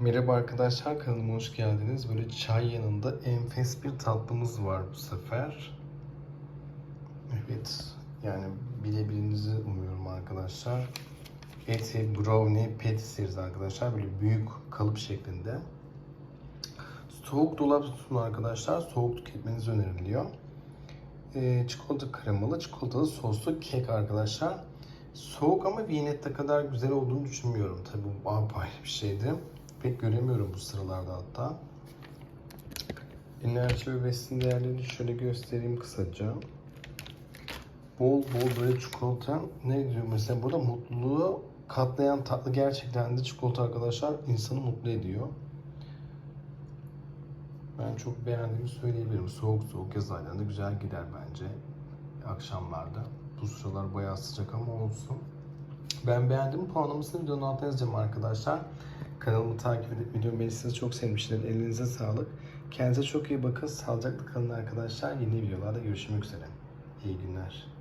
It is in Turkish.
Merhaba arkadaşlar kanalıma hoş geldiniz. Böyle çay yanında enfes bir tatlımız var bu sefer. Evet yani bilebilinizi umuyorum arkadaşlar. Eti brownie patties arkadaşlar. Böyle büyük kalıp şeklinde. Soğuk dolap tutun arkadaşlar. Soğuk tüketmeniz öneriliyor. Ee, çikolata kremalı, çikolatalı soslu kek arkadaşlar. Soğuk ama Viyanet'te kadar güzel olduğunu düşünmüyorum. Tabi bu apayrı bir şeydi. Pek göremiyorum bu sıralarda hatta. Enerji ve besin değerlerini şöyle göstereyim kısaca. Bol bol böyle çikolata. Ne diyor mesela burada mutluluğu katlayan tatlı gerçekten de çikolata arkadaşlar insanı mutlu ediyor. Ben çok beğendiğimi söyleyebilirim. Soğuk soğuk yaz aylarında güzel gider bence. Akşamlarda. Bu sıralar bayağı sıcak ama olsun. Ben beğendim. Puanlamasını videonun altına yazacağım arkadaşlar. Kanalımı takip edip videomu beğenirseniz çok sevmişler. Elinize sağlık. Kendinize çok iyi bakın. Sağlıcakla kalın arkadaşlar. Yeni videolarda görüşmek üzere. İyi günler.